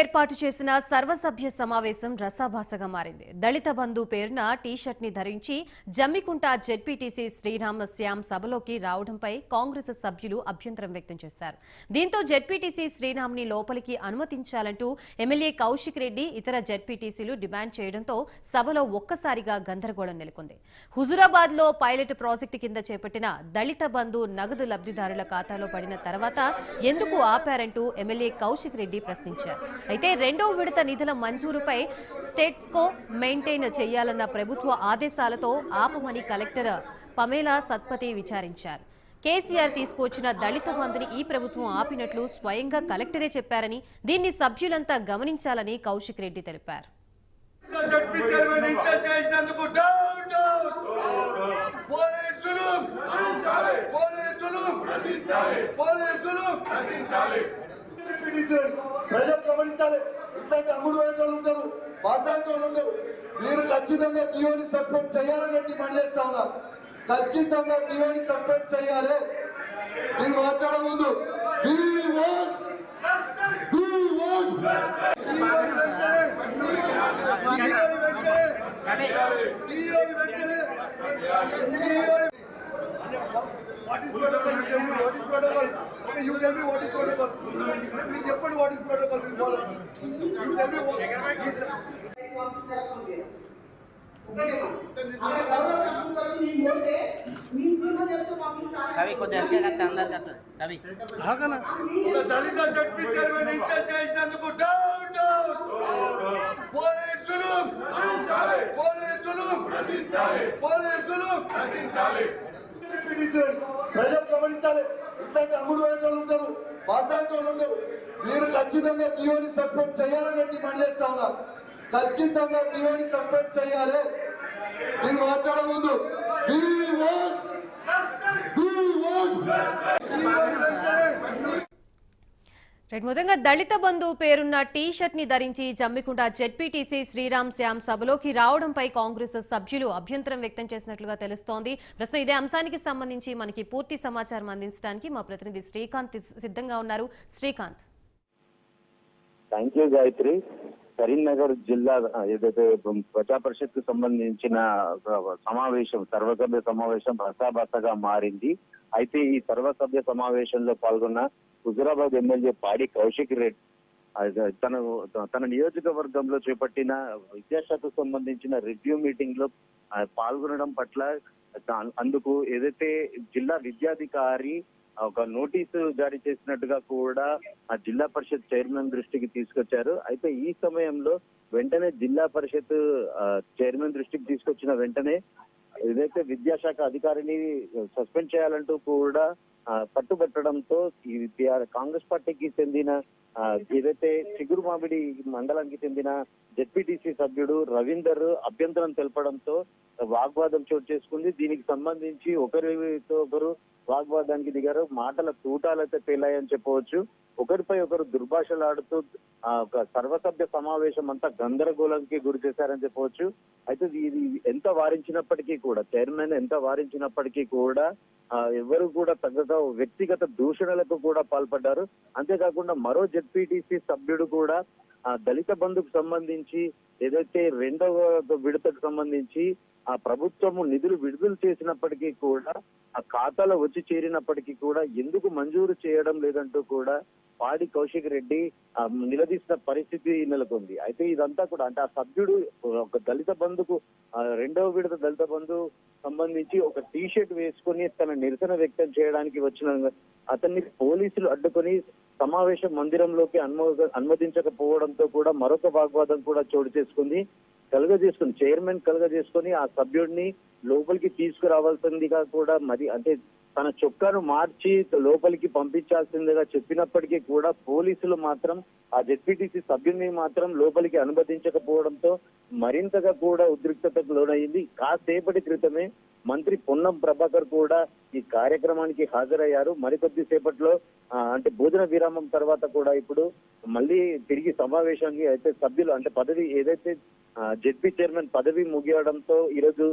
ఏర్పాటు చేసిన సర్వసభ్య సమావేశం రసాభాసగా మారింది. దళిత బంధు పేరున టీషర్ట్ని ధరించి జమ్మికుంట జెడ్పీటీసీ శ్రీరామ శ్యామ్ సభలోకి రావడంపై కాంగ్రెస్ సభ్యులు అభ్యంతరం వ్యక్తం చేశారు. దీంతో జెడ్పీటీసీ శ్రీరామ్ని లోపలికి అనుమతించాలంటూ ఎమ్మెల్యే కౌశిక్ రెడ్డి ఇతర జెడ్పీటీసీలు డిమాండ్ చేయడంతో సభలో ఒక్కసారిగా గందరగోళం నెలకొంది. హుజురాబాద్లో పైలట్ ప్రాజెక్టు కింద చేపట్టిన దళిత బంధు నగదు లబ్ధిదారుల ఖాతాలో పడిన తర్వాత ఎందుకు ఆపారంటూ ఎమ్మెల్యే కౌశిక్ రెడ్డి ప్రశ్నించారు. అయితే రెండో విడత నిధుల మంజూరుపై స్టేట్స్కో మెయింటైన్ చేయాలన్న ప్రభుత్వ ఆదేశాలతో ఆపమని కలెక్టర్ పమేలా సత్పతి విచారించారు. కేసీఆర్ తీసుకొచ్చిన దళిత బంధుని ఈ ప్రభుత్వం ఆపినట్లు స్వయంగా కలెక్టరే చెప్పారని దీన్ని సభ్యులంతా గమనించాలని కౌశిక్ రెడ్డి తెలిపారు. పోలీసులు. గమనించాలి ఇట్లాంటి అమ్ముడు పోయేటోళ్ళు ఉంటారు మాట్లాడేటోళ్ళు ఉంటారు మీరు ఖచ్చితంగా డిఓని సస్పెండ్ చేయాలని డిమాండ్ చేస్తా ఉన్నా ఖచ్చితంగా డిఓని సస్పెండ్ చేయాలి. నేను మాట్లాడే ముందు We want- We want- ఈరోజు వెంటనే okay you tell me what is protocol మీరు చెప్పండి what is protocol you follow you tell me కవి కొద్దిగా వెనక అందరు కదా కవి దళిత జడ్పీ చైర్మన్ ఇంటర్ చేసినందుకు డౌన్ డౌన్ పోలీసులు పోలీసులు పోలీసులు. పిటిషన్. ప్రజలు గమనించాలి. ఇట్లాంటి అమ్ముడు పోయేటోళ్ళు ఉంటారు మాట్లాడేటోళ్ళు ఉంటారు మీరు ఖచ్చితంగా డిఓని సస్పెండ్ చేయాలని డిమాండ్ చేస్తా ఉన్నా. ఖచ్చితంగా డిఓని సస్పెండ్ చేయాలి. నేను మాట్లాడముందు ముందు We want- We want- ఈరోజు వెంటనే రైట్ మొత్తంగా దళిత బంధు పేరున్న టీ షర్ట్ని ధరించి జమ్మికుంట జెడ్పీటీసీ శ్రీరామ్ శ్యామ్ సభలోకి రావడంపై కాంగ్రెస్ సభ్యులు అభ్యంతరం వ్యక్తం చేసినట్లుగా తెలుస్తోంది. ప్రస్తుతం ఇదే అంశానికి సంబంధించి మనకి పూర్తి సమాచారం అందించడానికి మా ప్రతినిధి శ్రీకాంత్ సిద్ధంగా ఉన్నారు. Srikanth. Thank you Gayatri. Karimnagar జిల్లా ఏదైతే ప్రజా పరిషత్కు సంబంధించిన సమావేశం సర్వసభ్య సమావేశం రసాబసగా మారింది. అయితే ఈ సర్వసభ్య సమావేశంలో పాల్గొన్న హుజురాబాద్ ఎమ్మెల్యే పాడి కౌశిక్ రెడ్డి తన తన నియోజకవర్గంలో చేపట్టిన విద్యాశాఖకు సంబంధించిన రివ్యూ మీటింగ్లో పాల్గొనడం పట్ల అందుకు ఏదైతే జిల్లా విద్యాధికారి ఒక నోటీసు జారీ చేసినట్టుగా కూడా ఆ జిల్లా పరిషత్ చైర్మన్ దృష్టికి తీసుకొచ్చారు. అయితే ఈ సమయంలో వెంటనే జిల్లా పరిషత్ చైర్మన్ దృష్టికి తీసుకొచ్చిన వెంటనే ఏదైతే విద్యాశాఖ అధికారిని సస్పెండ్ చేయాలంటూ కూడా పట్టుబట్టడంతో కాంగ్రెస్ పార్టీకి చెందిన ఏదైతే చిగురు మామిడి మండలానికి చెందిన జెడ్పీటీసీ సభ్యుడు రవీందర్ అభ్యంతరం తెలపడంతో వాగ్వాదం చోటు చేసుకుంది. దీనికి సంబంధించి ఒకరితో ఒకరు వాగ్వాదానికి దిగారు. మాటల తూటాలైతే పేలాయని చెప్పవచ్చు. ఒకరిపై ఒకరు దుర్భాషలాడుతూ ఆ, ఒక సర్వసభ్య సమావేశం అంతా గందరగోళంకి గురి చేశారని చెప్పవచ్చు. అయితే ఇది ఎంత వారించినప్పటికీ కూడా చైర్మన్ ఎంత వారించినప్పటికీ కూడా ఎవరు కూడా తగ్గగా వ్యక్తిగత దూషణలకు కూడా పాల్పడ్డారు. అంతేకాకుండా మరో జెడ్పీటీసీ సభ్యుడు కూడా ఆ దళిత బంధుకు సంబంధించి ఏదైతే రెండవ విడతకు సంబంధించి ఆ ప్రభుత్వము నిధులు విడుదల చేసినప్పటికీ కూడా ఆ ఖాతాలో వచ్చి చేరినప్పటికీ కూడా ఎందుకు మంజూరు చేయడం లేదంటూ కూడా పాడి కౌశిక్ రెడ్డి నిలదీసిన పరిస్థితి నెలకొంది. అయితే ఇదంతా కూడా అంటే ఆ సభ్యుడు ఒక దళిత బంధుకు రెండవ విడత దళిత బంధు సంబంధించి ఒక టీ షర్ట్ వేసుకొని తన నిరసన వ్యక్తం చేయడానికి వచ్చిన అతన్ని పోలీసులు అడ్డుకొని సమావేశ మందిరంలోకి అనుమో అనుమతించకపోవడంతో కూడా మరొక వాగ్వాదం కూడా చోటు చేసుకుంది. కలుగజేసుకుని చైర్మన్ కలుగజేసుకొని ఆ సభ్యుడిని లోపలికి తీసుకురావాల్సిందిగా కూడా మరి అంటే తన చొక్కాను మార్చి లోపలికి పంపించాల్సిందిగా చెప్పినప్పటికీ కూడా పోలీసులు మాత్రం ఆ జెడ్పీటీసీ సభ్యుని మాత్రం లోపలికి అనుమతించకపోవడంతో మరింతగా కూడా ఉద్రిక్తతకు లోనైంది కాసేపటి క్రితమే మంత్రి పొన్నం ప్రభాకర్ కూడా ఈ కార్యక్రమానికి హాజరయ్యారు. మరికొద్ది సేపట్లో అంటే భోజన విరామం తర్వాత కూడా ఇప్పుడు మళ్ళీ తిరిగి సమావేశానికి అయితే సభ్యులు అంటే పదవి ఏదైతే జెడ్పీ చైర్మన్ పదవి ముగియడంతో ఈరోజు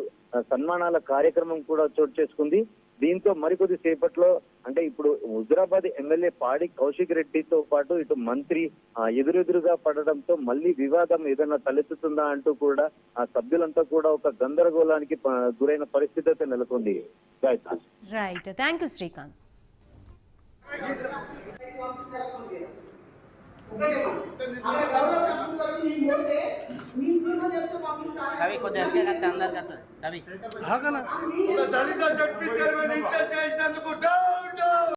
సన్మానాల కార్యక్రమం కూడా చోటు చేసుకుంది. దీంతో మరికొద్ది సేపట్లో అంటే ఇప్పుడు హుజరాబాద్ ఎమ్మెల్యే పాడి కౌశిక్ రెడ్డితో పాటు ఇటు మంత్రి ఆ, ఎదురెదురుగా పడడంతో మళ్ళీ వివాదం ఏదైనా తలెత్తుతుందా అంటూ కూడా ఆ సభ్యులంతా కూడా ఒక గందరగోళానికి గురైన పరిస్థితి అయితే నెలకొంది. రైట్ థ్యాంక్ యూ శ్రీకాంత్ కవి కొద్దిగా వెనకే కత్తి అందరు కత్తారు కవి. దళిత చేసినందుకు?